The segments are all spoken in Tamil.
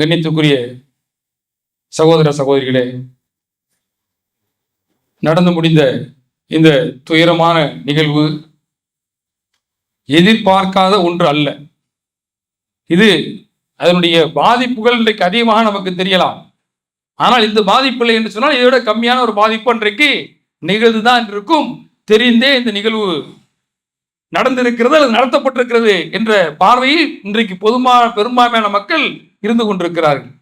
கண்ணியத்துக்குரிய சகோதர சகோதரிகளே நடந்து முடிந்த இந்த துயரமான நிகழ்வு எதிர்பார்க்காத ஒன்று அல்ல. இது அதனுடைய பாதிப்புகள் இன்றைக்கு அதிகமாக நமக்கு தெரியலாம். ஆனால் இந்த பாதிப்பு இல்லை என்று சொன்னால் இதை விட கம்மியான ஒரு பாதிப்பு அன்றைக்கு நிகழ்ந்துதான் இருக்கும். தெரிந்தே இந்த நிகழ்வு நடந்திருக்கிறது அல்லது நடத்தப்பட்டிருக்கிறது என்ற பார்வையில் இன்றைக்கு பொதுமா பெரும்பான்மையான மக்கள் இருந்து கொண்டிருக்கிறார்கள்.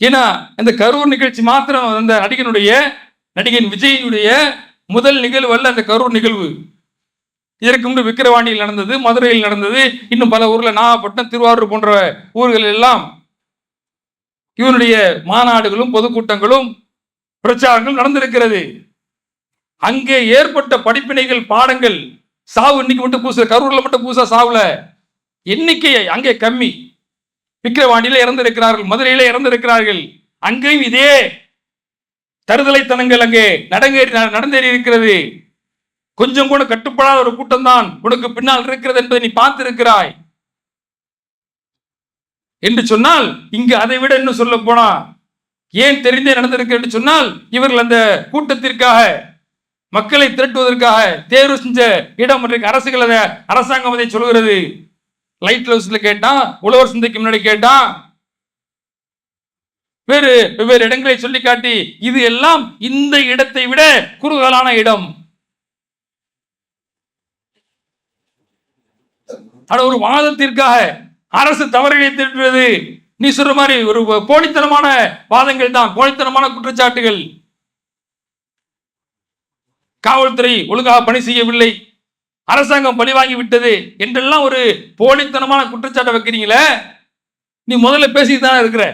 ஏன்னா இந்த கரூர் நிகழ்ச்சி மாத்திரம் அந்த நடிகனுடைய நடிகன் விஜயினுடைய முதல் நிகழ்வு அல்ல அந்த கரூர் நிகழ்வு. இதற்கு முன்பு விக்கிரவாணியில் நடந்தது மதுரையில் நடந்தது இன்னும் பல ஊர்ல நாகப்பட்டினம் திருவாரூர் போன்ற ஊர்கள் எல்லாம் இவனுடைய மாநாடுகளும் பொதுக்கூட்டங்களும் பிரச்சாரங்களும் நடந்திருக்கிறது. அங்கே ஏற்பட்ட படிப்பினைகள் பாடங்கள் சாவு இன்னைக்கு மட்டும் பூச கரூரில் மட்டும் பூசா சாவுல. எண்ணிக்கை அங்கே கம்மி. விக்கிரவாண்டியில இறந்திருக்கிறார்கள் மதுரையில இறந்திருக்கிறார்கள். அங்கேயும் இதே தருதலைத்தனங்கள் அங்கே நடங்கேறி நடந்தேறி இருக்கிறது. கொஞ்சம் கூட கட்டுப்படாத ஒரு கூட்டம் தான் உனக்கு பின்னால் இருக்கிறது என்பதை நீ பார்த்திருக்கிறாய். என்று சொன்னால் இங்கு அதை விட இன்னும் சொல்ல போனா ஏன் தெரிந்தே நடந்திருக்கு என்று சொன்னால் இவர்கள் அந்த கூட்டத்திற்காக மக்களை திரட்டுவதற்காக தேர்வு செஞ்ச இடம் இருக்கு அரசுகள் அதை அரசாங்கம் அதை சொல்கிறது லைட் ஹவுஸ்ல கேட்டான் உழவர் சந்தைக்கு முன்னாடி கேட்டான். வேறு வெவ்வேறு இடங்களை சொல்லி காட்டி இது எல்லாம் இந்த இடத்தை விட குறுகலான இடம். ஆனா ஒரு வாதத்திற்காக அரசு தவறுகளை திருட்டுவது. நீ சொல்ற மாதிரி ஒரு போலித்தனமான வாதங்கள் தான் போலித்தனமான குற்றச்சாட்டுகள். காவல்துறை ஒழுங்காக பணி செய்யவில்லை. அரசாங்கம் பழி வாங்கி விட்டது என்றெல்லாம் ஒரு போலித்தனமான குற்றச்சாட்டை வைக்கிறீங்களே. நீ முதல்ல பேசிட்டு தான் இருக்கிற.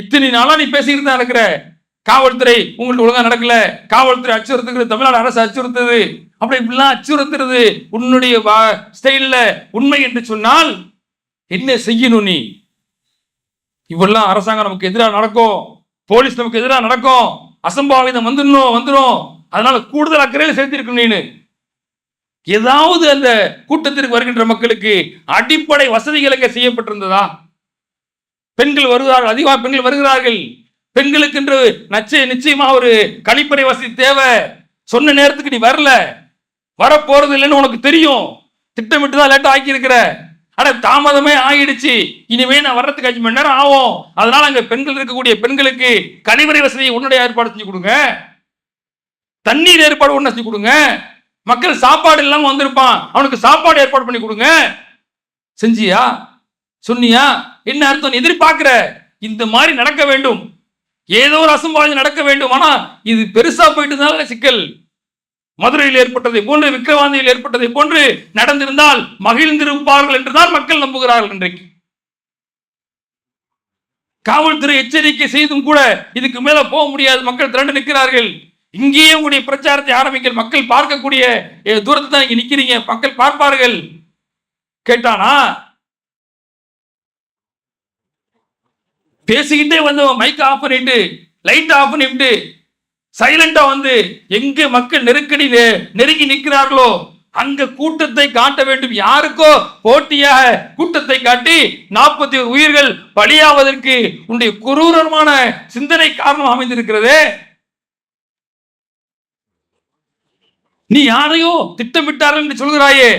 இத்தனை நாளா நீ பேசிட்டு தான் இருக்கிற. காவல்துறை உங்களுக்கு ஒழுங்கா நடக்கல. காவல்துறை அச்சுறுத்துகிறது தமிழ்நாடு அரசு அச்சுறுத்துது. அப்படி இப்படிலாம் அச்சுறுத்துறது உன்னுடைய ஸ்டைல்ல உண்மை என்று சொன்னால் என்ன செய்யணும் நீ? இவெல்லாம் அரசாங்கம் நமக்கு எதிராக நடக்கும். போலீஸ் நமக்கு எதிராக நடக்கும். அசம்பாவிதம் வந்துடணும் வந்துடும் அதனால கூடுதல் அக்கறையில் செலுத்திருக்கணும் நீனு. ஏதாவது அந்த கூட்டத்திற்கு வருகின்ற மக்களுக்கு அடிப்படை வசதிகள் அங்கே செய்யப்பட்டிருந்ததா? பெண்கள் வருகிறார்கள் அதிகமாக பெண்கள் வருகிறார்கள். பெண்களுக்கு என்று நச்சை நிச்சயமா ஒரு கழிப்பறை வசதி தேவை. சொன்ன நேரத்துக்கு நீ வரல. வரப்போறது இல்லைன்னு உனக்கு தெரியும். திட்டமிட்டு தான் லேட்டா ஆக்கி இருக்கிற அட தாமதமே ஆகிடுச்சு இனிமே நான் வர்றதுக்கு அஞ்சு மணி நேரம் ஆகும். அதனால அங்க பெண்கள் இருக்கக்கூடிய பெண்களுக்கு கழிவறை வசதியை உன்னுடைய ஏற்பாடு செஞ்சு கொடுங்க. தண்ணீர் ஏற்பாடு ஒன்று செஞ்சு கொடுங்க. மக்கள் சாப்பாடு இல்லாம வந்திருப்பான். அவனுக்கு சாப்பாடு ஏற்பாடு பண்ணி கொடுங்க. செஞ்சியா? சொன்னியா? என்ன அர்த்தம்? எதிர்பார்க்கிற. இந்த மாதிரி நடக்க வேண்டும். ஏதோ ஒரு அசம்பாவிதம் நடக்க வேண்டும். ஆனா இது பெருசா போயிட்டு சிக்கல். மதுரையில் ஏற்பட்டதை போன்று விக்கிரவாந்தியில் ஏற்பட்டதை போன்று நடந்திருந்தால் மகிழ்ந்திருப்பார்கள் என்றுதான் மக்கள் நம்புகிறார்கள் இன்றைக்கு. காவல்துறை எச்சரிக்கை செய்தும் கூட இதுக்கு மேல போக முடியாது. மக்கள் திரண்டு நிற்கிறார்கள். இங்கேயே உங்களுடைய பிரச்சாரத்தை ஆரம்பிக்க மக்கள் பார்க்கக்கூடிய தூரத்தை தான் இங்க நிக்கிறீங்க. மக்கள் பார்ப்பார்கள். கேட்டானா? பேசிக்கிட்டே வந்து மைக் ஆஃப் பண்ணிட்டு லைட் ஆஃப் பண்ணிட்டு சைலண்டா வந்து எங்க மக்கள் நெருக்கடி நெருங்கி நிற்கிறார்களோ அங்க கூட்டத்தை காட்ட வேண்டும். யாருக்கோ போட்டியாக கூட்டத்தை காட்டி நாற்பத்தி உயிர்கள் பலியாவதற்கு உன்னுடைய குரூரமான சிந்தனை காரணம் அமைந்திருக்கிறதே. நீ யாரையோ திட்டமிட்டார்கள் என்று சொல்கிறாயே?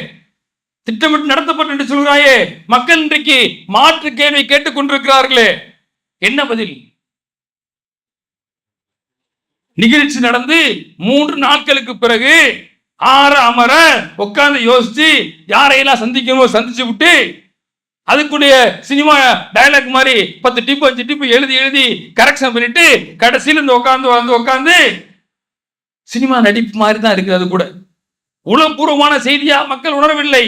திட்டமிட்டு நடத்தப்பட்டு என்று சொல்கிறாயே? மக்கள் இன்றைக்கு மாற்று கேள்வி கேட்டுக் கொண்டிருக்கிறார்களே. என்ன பதில்? நிகழ்ச்சி நடந்து மூன்று நாட்களுக்கு பிறகு ஆற அமர உட்கார்ந்து யோசிச்சு யாரையெல்லாம் சந்திக்கணுமோ சந்திச்சு விட்டு அதுக்குடைய சினிமா டைலாக் மாதிரி பத்து டிப்பு அஞ்சு டிப்பு எழுதி எழுதி கரெக்ஷன் பண்ணிட்டு கடைசியில் இந்த உட்காந்து வந்து உட்காந்து சினிமா நடிப்பு மாதிரி தான் இருக்குது அது கூட. உளப்பூர்வமான செய்தியா மக்கள் உணரவில்லை.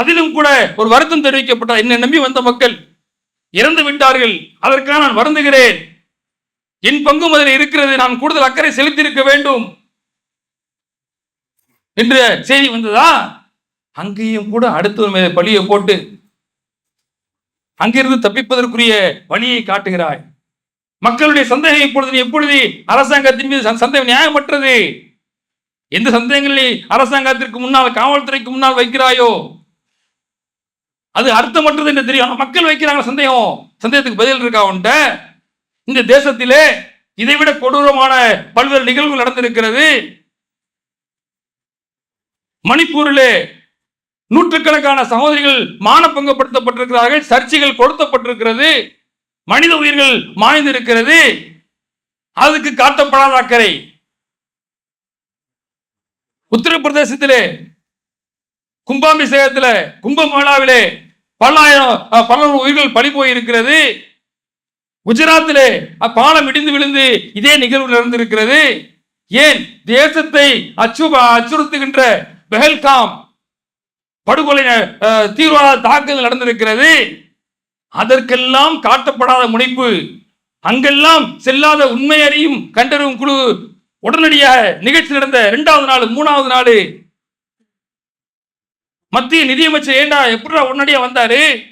அதிலும் கூட ஒரு வருத்தம் தெரிவிக்கப்பட்டார். என்னை நம்பி வந்த மக்கள் இறந்து விட்டார்கள். அதற்காக நான் வருந்துகிறேன். என் பங்கும் அதில் இருக்கிறது. நான் கூடுதல் அக்கறை செலுத்தியிருக்க வேண்டும். என்ற செய்தி வந்ததா? அங்கேயும் கூட அடுத்தவர் மீது பழியை போட்டு அங்கிருந்து தப்பிப்பதற்குரிய வழியை காட்டுகிறாய். மக்களுடைய சந்தேகம் இப்பொழுது எப்பொழுது அரசாங்கத்தின் மீது சந்தேகம் நியாயமற்றது? எந்த சந்தேகங்களை அரசாங்கத்திற்கு முன்னால் காவல்துறைக்கு முன்னால் வைக்கிறாயோ? அது அர்த்தமற்றது என்று தெரியும். மக்கள் வைக்கிறாங்க சந்தேகம். சந்தேகத்துக்கு பதில் இருக்கா உன்ட்ட இந்த தேசத்திலே இதைவிட கொடூரமான பல்வேறு நிகழ்வுகள் நடந்திருக்கிறது. மணிப்பூரிலே நூற்றுக்கணக்கான சகோதரிகள் மானப்பங்கப்படுத்தப்பட்டிருக்கிறார்கள் சர்ச்சைகள் கொடுத்தப்பட்டிருக்கிறது மனித உயிர்கள் மாய்ந்திருக்கிறது. அதுக்கு காட்டப்படாத அக்கறை. உத்தரப்பிரதேசத்திலே கும்பாபிஷேகத்தில் கும்பமேளாவிலே பல்லாயிரம் பல உயிர்கள் பழி போயிருக்கிறது. குஜராத்திலே பாலம் இடிந்து விழுந்து இதே நிகழ்வு நடந்திருக்கிறது. ஏன்? தேசத்தை அச்சு அச்சுறுத்துகின்ற பெஹல்காம் படுகொலை தீவிரவாத தாக்குதல் நடந்திருக்கிறது. அதற்கெல்லாம் காட்டப்படாத முனைப்பு அங்கெல்லாம் செல்லாத உண்மை அறியும் கண்டறியும் குழு உடனடியாக நிகழ்ச்சி நடந்த இரண்டாவது நாள் மூணாவது நாள். மத்திய நிதியமைச்சர் ஏண்டா எப்படிடா உடனடியா வந்தாரு?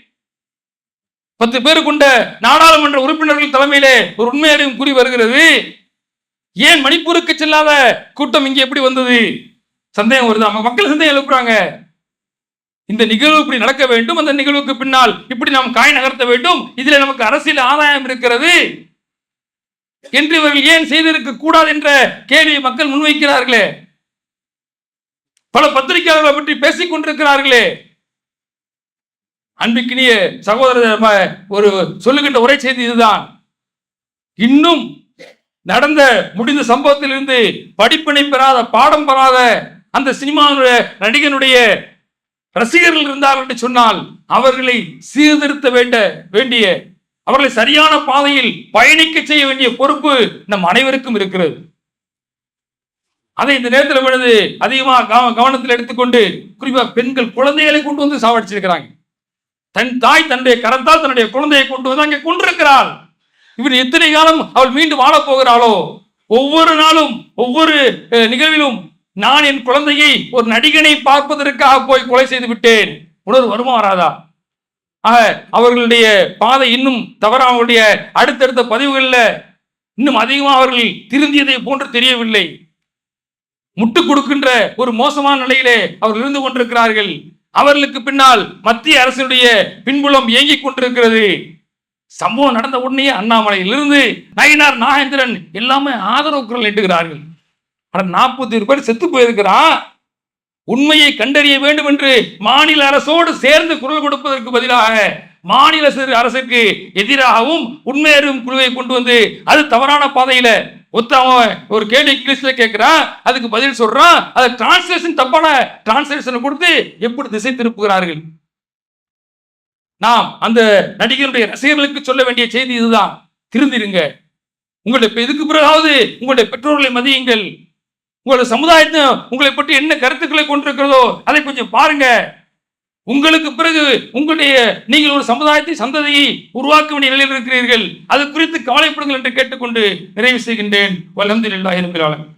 பத்து பேர் கொண்ட நாடாளுமன்ற உறுப்பினர்கள் தலைமையிலே ஒரு உண்மை அறியும் கூறி வருகிறது. ஏன் மணிப்பூருக்கு செல்லாத கூட்டம் இங்கே எப்படி வந்தது? சந்தேகம் வருது. அவங்க மக்கள் சந்தேகம் எழுப்புறாங்க. இந்த நிகழ்வு இப்படி நடக்க வேண்டும். அந்த நிகழ்வுக்கு பின்னால் இப்படி நாம் காய் நகர்த்த வேண்டும். இதுல நமக்கு அரசியல் ஆதாயம் இருக்கிறது. என்று இவர்கள் ஏன் செய்திருக்க கூடாது என்ற கேள்வியை மக்கள் முன்வைக்கிறார்களே. பல பத்திரிகையாளர்களை பற்றி பேசிக் கொண்டிருக்கிறார்களே. அன்பிக்கினிய சகோதரர் ஒரு சொல்லுகின்ற உரை செய்தி இதுதான். இன்னும் நடந்த முடிந்த சம்பவத்திலிருந்து படிப்பினை பெறாத பாடம் பெறாத அந்த சினிமாவுடைய நடிகனுடைய ரசிகர்கள் இருந்தார்கள் என்று சொன்னால் அவர்களை சீர்திருத்த வேண்ட வேண்டிய அவர்களை சரியான பாதையில் பயணிக்க செய்ய வேண்டிய பொறுப்பு நம் அனைவருக்கும் இருக்கிறது. அதை இந்த நேரத்தில் விழுது அதிகமாக கவ- கவனத்தில் எடுத்துக்கொண்டு குறிப்பா பெண்கள் குழந்தைகளை கொண்டு வந்து சாவடிச்சிருக்கிறாங்க. தன் தாய் தன்னுடைய கரத்தால் தன்னுடைய குழந்தையை கொண்டு வந்து அங்கே கொண்டிருக்கிறாள். இவர் எத்தனை காலம் அவள் மீண்டும் வாழப் போகிறாளோ? ஒவ்வொரு நாளும் ஒவ்வொரு அஹ், நிகழ்விலும் நான் என் குழந்தையை ஒரு நடிகனை பார்ப்பதற்காக போய் கொலை செய்து விட்டேன். உணர்வு வருமா வராதா ஆக அவர்களுடைய பாதை இன்னும் தவற அவர்களுடைய அடுத்தடுத்த பதிவுகளில் இன்னும் அதிகமாக அவர்கள் திருந்தியதை போன்று தெரியவில்லை. முட்டு கொடுக்கின்ற ஒரு மோசமான நிலையிலே அவர்கள் இருந்து கொண்டிருக்கிறார்கள். அவர்களுக்கு பின்னால் மத்திய அரசினுடைய பின்புலம் இயங்கிக் கொண்டிருக்கிறது. சம்பவம் நடந்த உடனே அண்ணாமலையிலிருந்து நயினார் நாகேந்திரன் எல்லாமே ஆதரவு குரல் நீட்டுகிறார்கள். ஆனால் நாற்பத்தி பேர் செத்து போயிருக்கிறான். உண்மையை கண்டறிய வேண்டும் என்று மாநில அரசோடு சேர்ந்து குரல் கொடுப்பதற்கு பதிலாக மாநில அரசுக்கு எதிராகவும் உண்மையறிவும் குழுவை கொண்டு வந்து அது தவறான பாதையில ஒத்த அவன் ஒரு கேள்வி இங்கிலீஷ்ல கேட்கிறான் அதுக்கு பதில் சொல்றான். அது டிரான்ஸ்லேஷன் தப்பான டிரான்ஸ்லேஷன் கொடுத்து எப்படி திசை திருப்புகிறார்கள்? நாம் அந்த நடிகருடைய ரசிகர்களுக்கு சொல்ல வேண்டிய செய்தி இதுதான். திருந்திருங்க உங்களுடைய இதுக்கு பிறகாவது உங்களுடைய பெற்றோர்களை மதியுங்கள். உங்களோட சமுதாயத்தை உங்களை பற்றி என்ன கருத்துக்களை கொண்டிருக்கிறதோ அதை கொஞ்சம் பாருங்க. உங்களுக்கு பிறகு உங்களுடைய நீங்கள் ஒரு சமுதாயத்தை சந்ததியை உருவாக்க வேண்டிய நிலையில் இருக்கிறீர்கள். அது குறித்து கவலைப்படுங்கள் என்று கேட்டுக்கொண்டு நிறைவு செய்கின்றேன். வளர்ந்து ரபில் ஆலமீன்.